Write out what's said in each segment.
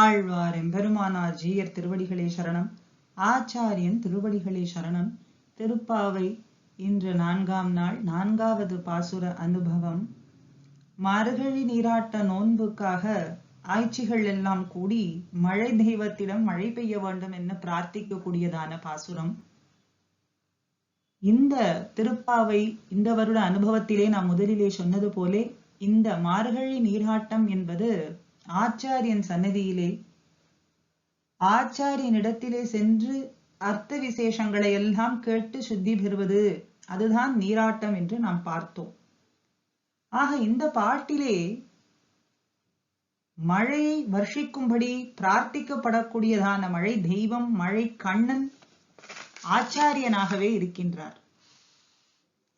ஆழ்வார் எம்பெருமானார் ஜீயர் திருவடிகளே சரணம். ஆச்சாரியன் திருவடிகளே சரணம். திருப்பாவை இன்று நான்காம் நாள் நான்காவது பாசுர அனுபவம். மார்கழி நீராட்ட நோன்புக்காக ஆய்ச்சிகள் எல்லாம் கூடி மழை தெய்வத்திடம் மழை பெய்ய வேண்டும் என்று பிரார்த்திக்கக்கூடியதான பாசுரம். இந்த திருப்பாவை இந்த வருட அனுபவத்திலே நான் முதலிலே சொன்னது போலே இந்த மார்கழி நீராட்டம் என்பது ஆச்சாரியன் சன்னதியிலே ஆச்சாரியனிடத்திலே சென்று அர்த்த விசேஷங்களை எல்லாம் கேட்டு சுத்தி பெறுவது அதுதான் நீராட்டம் என்று நாம் பார்த்தோம். ஆக இந்த பாட்டிலே மழையை வர்ஷிக்கும்படி பிரார்த்திக்கப்படக்கூடியதான மழை தெய்வம் மழை கண்ணன் ஆச்சாரியனாகவே இருக்கின்றார்.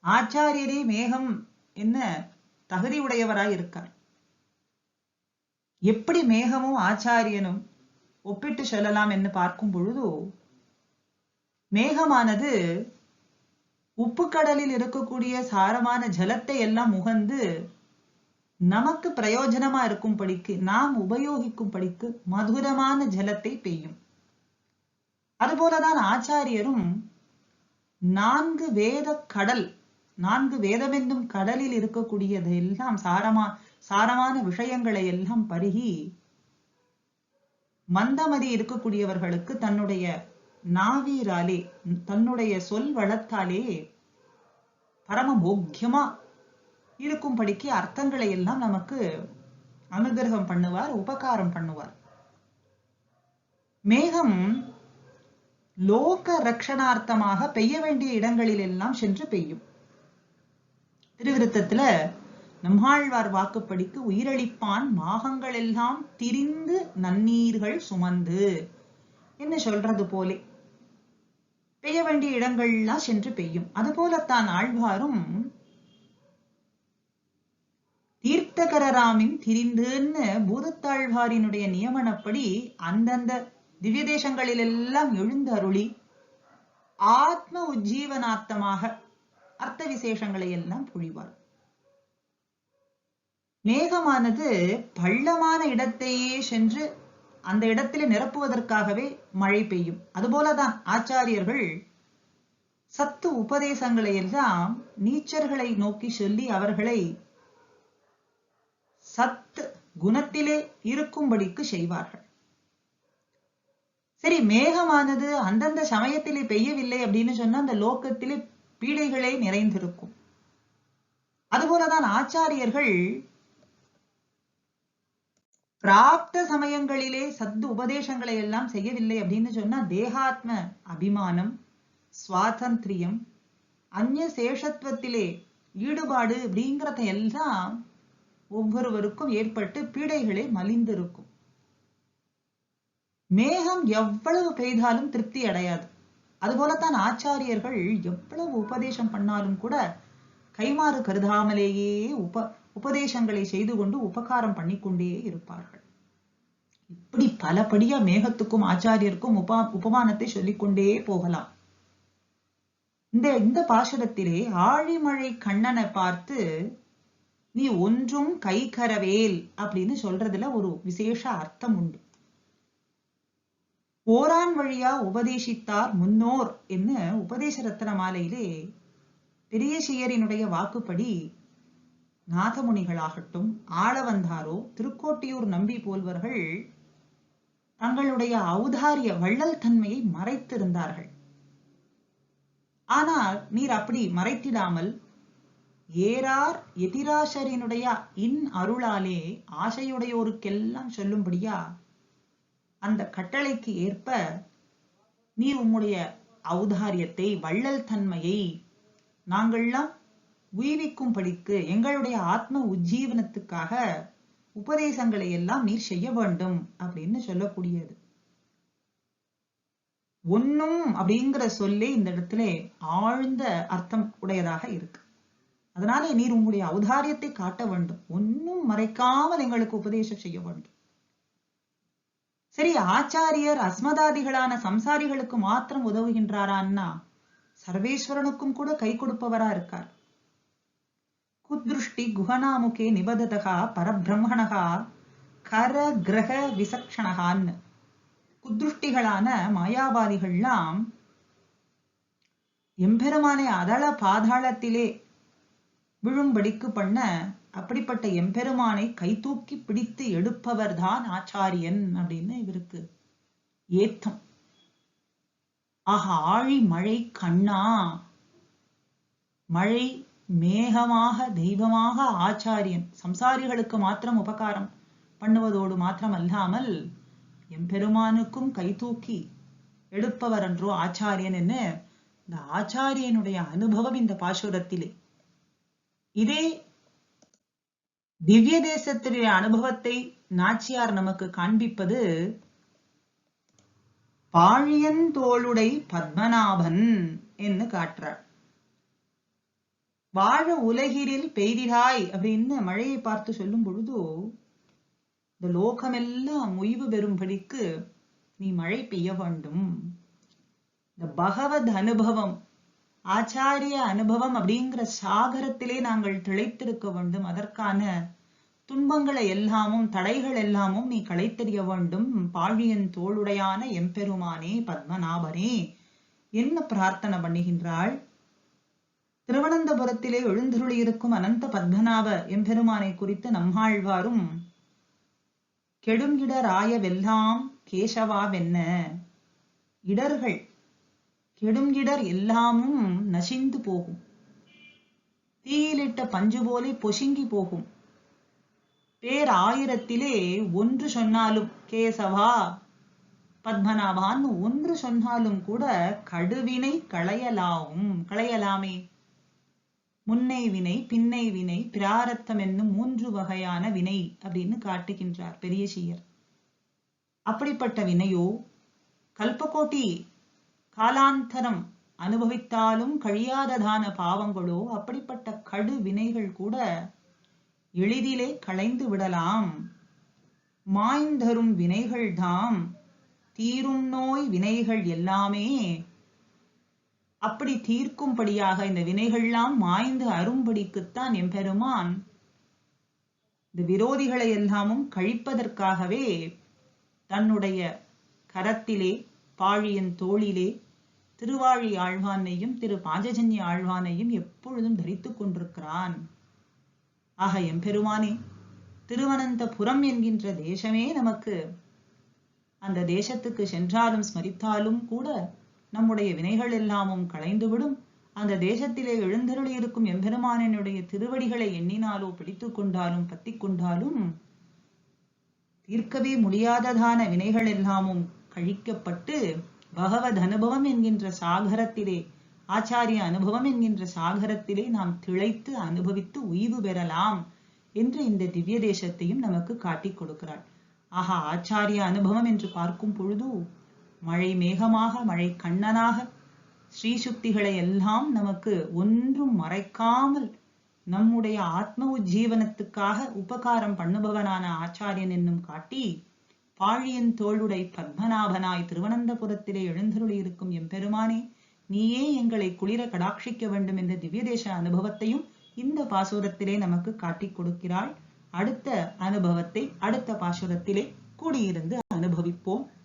ஆச்சாரியரே மேகம் என்ன தகுதி உடையவராய் இருக்கார் எப்படி மேகமும் ஆச்சாரியனும் ஒப்பிட்டு சொல்லலாம் என்று பார்க்கும் பொழுது மேகமானது உப்பு கடலில் இருக்கக்கூடிய சாரமான ஜலத்தை எல்லாம் முகந்து நமக்கு பிரயோஜனமா இருக்கும்படிக்கு நாம் உபயோகிக்கும்படிக்கு மதுரமான ஜலத்தை பெய்யும். அதுபோலதான் ஆச்சாரியரும் நான்கு வேத கடல் நான்கு வேதமென்னும் கடலில் இருக்கக்கூடியது எல்லாம் சாரமா சாரமான விஷயங்களை எல்லாம் பருகி மந்தமதி இருக்கக்கூடியவர்களுக்கு தன்னுடைய நாவீராலே தன்னுடைய சொல் வளத்தாலே பரம போக்கியமா இருக்கும்படிக்கு அர்த்தங்களை எல்லாம் நமக்கு அனுகிரகம் பண்ணுவார் உபகாரம் பண்ணுவார். மேகம் லோக ரக்ஷணார்த்தமாக பெய்ய வேண்டிய இடங்களில் எல்லாம் சென்று பெய்யும். திருவிருத்தத்துல நம்மாழ்வார் வாக்குப்படிக்கு உயிரளிப்பான் மாகங்கள் எல்லாம் திரிந்து நன்னீர்கள் சுமந்து. என்ன சொல்றது போலே? பெய்ய வேண்டிய இடங்கள்லாம் சென்று பெய்யும். அதுபோலத்தான் ஆழ்வாரும் தீர்த்தகரராமின் திரிந்துன்னு பூதத்தாழ்வாரினுடைய நியமனப்படி அந்தந்த திவ்ய தேசங்களில் எல்லாம் எழுந்து அருளி ஆத்ம உஜ்ஜீவனார்த்தமாக அர்த்த விசேஷங்களை எல்லாம் பொழிவார். மேகமானது பள்ளமான இடத்தையே சென்று அந்த இடத்திலே நிரப்புவதற்காகவே மழை பெய்யும். அதுபோலதான் ஆச்சாரியர்கள் சத்து உபதேசங்களை எல்லாம் நீச்சர்களை நோக்கி சொல்லி அவர்களை சத் குணத்திலே இருக்கும்படிக்கு செய்வார்கள். சரி மேகமானது அந்தந்த சமயத்திலே பெய்யவில்லை அப்படின்னு சொன்னா அந்த லோக்கத்திலே பீடைகளே நிறைந்திருக்கும். அதுபோலதான் ஆச்சாரியர்கள் பிராப்த சமயங்களிலே சத்து உபதேசங்களை எல்லாம் செய்யவில்லை அப்படின்னு சொன்னா தேகாத்ம அபிமானம் சுவாதந்திரியம் அந்நிய சேஷத்துவத்திலே ஈடுபாடு அப்படிங்கிறத எல்லாம் ஒவ்வொருவருக்கும் ஏற்பட்டு பீடைகளே மலிந்திருக்கும். மேகம் எவ்வளவு பெய்தாலும் திருப்தி அடையாது. அதுபோலத்தான் ஆச்சாரியர்கள் எவ்வளவு உபதேசம் பண்ணாலும் கூட கைமாறு கருதாமலேயே உப உபதேசங்களை செய்து கொண்டு உபகாரம் பண்ணிக்கொண்டே இருப்பார்கள். இப்படி பலபடியா மேகத்துக்கும் ஆச்சாரியருக்கும் உபா உபமானத்தை சொல்லிக்கொண்டே போகலாம். இந்த இந்த பாசுரத்திலே ஆழிமழை கண்ணனை பார்த்து நீ ஒன்றும் கைகரவேல் அப்படின்னு சொல்றதுல ஒரு விசேஷ அர்த்தம் உண்டு. ஓரான் வழியா உபதேசித்தார் முன்னோர் என்ன உபதேச ரத்தன மாலையிலே பெரிய செய்யரினுடைய வாக்குப்படி நாதமுனிகளாகட்டும் ஆளவந்தாரோ திருக்கோட்டியூர் நம்பி போல்வர்கள் தங்களுடைய ஔதாரிய வள்ளல் தன்மையை மறைத்திருந்தார்கள். ஆனால் நீர் அப்படி மறைத்திடாமல் ஏறார் எதிராசரினுடைய இன் அருளாலே ஆசையுடையோருக்கெல்லாம் சொல்லும்படியா அந்த கட்டளைக்கு ஏற்ப நீர் உம்முடைய ஔதாரியத்தை வள்ளல் தன்மையை நாங்கள்லாம் உய்விக்கும்படிக்கு எங்களுடைய ஆத்ம உஜ்ஜீவனத்துக்காக உபதேசங்களை எல்லாம் நீர் செய்ய வேண்டும் அப்படின்னு சொல்லக்கூடியது. ஒன்னும் அப்படிங்கிற சொல்லே இந்த இடத்துல ஆழ்ந்த அர்த்தம் உடையதாக இருக்கு. அதனாலே நீர் உங்களுடைய ஔதாரியத்தை காட்ட வேண்டும். ஒன்னும் மறைக்காமல் எங்களுக்கு உபதேசம் செய்ய வேண்டும். சரி ஆச்சாரியர் அஸ்மதாதிகளான சம்சாரிகளுக்கு மாத்திரம் உதவுகின்றாரான்னா சர்வேஸ்வரனுக்கும் கூட கை கொடுப்பவரா இருக்கார். குத்ருஷ்டி குஹனாமுகே நிபததகா பரபிரம்மணகா கர கிரக விசக்ஷணகான்னு குத்ருஷ்டிகளான மாயாவாதிகள்லாம் எம்பெருமானை அதள பாதாளத்திலே விழும்படிக்கு பண்ண அப்படிப்பட்ட எம்பெருமானை கைதூக்கி பிடித்து எடுப்பவர் தான் ஆச்சாரியன் அப்படின்னு இவருக்கு ஏத்தம். ஆக ஆழி மழை கண்ணா மழை மேகமாக தெய்வமாக ஆச்சாரியன் சம்சாரிகளுக்கு மாத்திரம் உபகாரம் பண்ணுவதோடு மாத்திரம் அல்லாமல் எம்பெருமானுக்கும் கைதூக்கி எடுப்பவர் என்றோ ஆச்சாரியன் என்ன இந்த ஆச்சாரியனுடைய அனுபவம் இந்த பாசுரத்திலே. இதே திவ்ய தேசத்தினுடைய அனுபவத்தை நாச்சியார் நமக்கு காண்பிப்பது பாழியன் தோளுடை பத்மநாபன் என்று காட்டுறார். வாழ உலகிரில் பெய்திராய் அப்படின்னு மழையை பார்த்து சொல்லும் பொழுது இந்த லோகமெல்லாம் ஒய்வு பெறும்படிக்கு நீ மழை பெய்ய வேண்டும். இந்த பகவத் அனுபவம் ஆச்சாரிய அனுபவம் அப்படிங்கிற சாகரத்திலே நாங்கள் திளைத்திருக்க வேண்டும். அதற்கான துன்பங்களை எல்லாமும் தடைகள் எல்லாமும் நீ களைத்தெறிய வேண்டும். பாழியன் தோளுடையான எம்பெருமானே பத்மநாபனே என்ன பிரார்த்தனை பண்ணுகின்றாள்? திருவனந்தபுரத்திலே எழுந்தருளியிருக்கும் அனந்த பத்மநாப எம்பெருமானை குறித்து நம்மாழ்வாரும் கெடுங்கிட ராயவெல்லாம் கேசவாவென்ன இடர்கள் கெடுங்கிடர் எல்லாமும் நசிந்து போகும். தீயிலிட்ட பஞ்சு போலே பொசுங்கி போகும். பேர் ஆயிரத்திலே ஒன்று சொன்னாலும் கேசவா பத்மநாபான்னு ஒன்று சொன்னாலும் கூட கடுவினை களையலாவும் களையலாமே. முன்னை வினை பின்னை வினை பிராரத்தம் என்னும் மூன்று வகையான வினை அப்படின்னு காட்டுகின்றார் பெரிய சீயர் அப்படிப்பட்ட வினையோ கல்பகோட்டி காலாந்தரம் அனுபவித்தாலும் கழியாததான பாவங்களோ அப்படிப்பட்ட கடு வினைகள் கூட எளிதிலே களைந்து விடலாம். மாய்ந்தரும் வினைகள் தாம் தீரும் நோய் வினைகள் எல்லாமே அப்படி தீர்க்கும்படியாக இந்த வினைகள்லாம் மாய்ந்து அரும்படிக்குத்தான் எம்பெருமான் இந்த விரோதிகளை எல்லாமும் கழிப்பதற்காகவே தன்னுடைய கரத்திலே பாழியின் தோளிலே திருவாழி ஆழ்வானையும் திரு பாஞ்சஜன்ய ஆழ்வானையும் எப்பொழுதும் தரித்துக் கொண்டிருக்கிறான். ஆக எம்பெருமானே திருவனந்தபுரம் என்கின்ற தேசமே நமக்கு. அந்த தேசத்துக்கு சென்றாலும் ஸ்மரித்தாலும் கூட நம்முடைய வினைகள் எல்லாமும் களைந்துவிடும். அந்த தேசத்திலே எழுந்தருளி இருக்கும் எம்பெருமானனுடைய திருவடிகளை எண்ணினாலோ பிடித்துக் கொண்டாலும் பத்தி கொண்டாலும் தீர்க்கவே முடியாததான வினைகள் எல்லாமும் கழிக்கப்பட்டு பகவத் அனுபவம் என்கின்ற சாகரத்திலே ஆச்சாரிய அனுபவம் என்கின்ற சாகரத்திலே நாம் திளைத்து அனுபவித்து உய்வு பெறலாம் என்று இந்த திவ்ய தேசத்தையும் நமக்கு காட்டிக் கொடுக்கிறாள். ஆஹா ஆச்சாரிய அனுபவம் என்று பார்க்கும் பொழுது மழை மேகமாக மழை கண்ணனாக ஸ்ரீசுக்திகளை எல்லாம் நமக்கு ஒன்றும் மறைக்காமல் நம்முடைய ஆத்ம உஜ்ஜீவனத்துக்காக உபகாரம் பண்ணுபவனான ஆச்சாரியன் என்னும் காட்டி பாழியன் தோளுடை பத்மநாபனாய் திருவனந்தபுரத்திலே எழுந்தருளி இருக்கும் எம்பெருமானே நீயே எங்களை குளிர கடாட்சிக்க வேண்டும் என்ற திவ்யதேச அனுபவத்தையும் இந்த பாசுரத்திலே நமக்கு காட்டிக் கொடுக்கிறாள். அடுத்த அனுபவத்தை அடுத்த பாசுரத்திலே கூடியிருந்து அனுபவிப்போம்.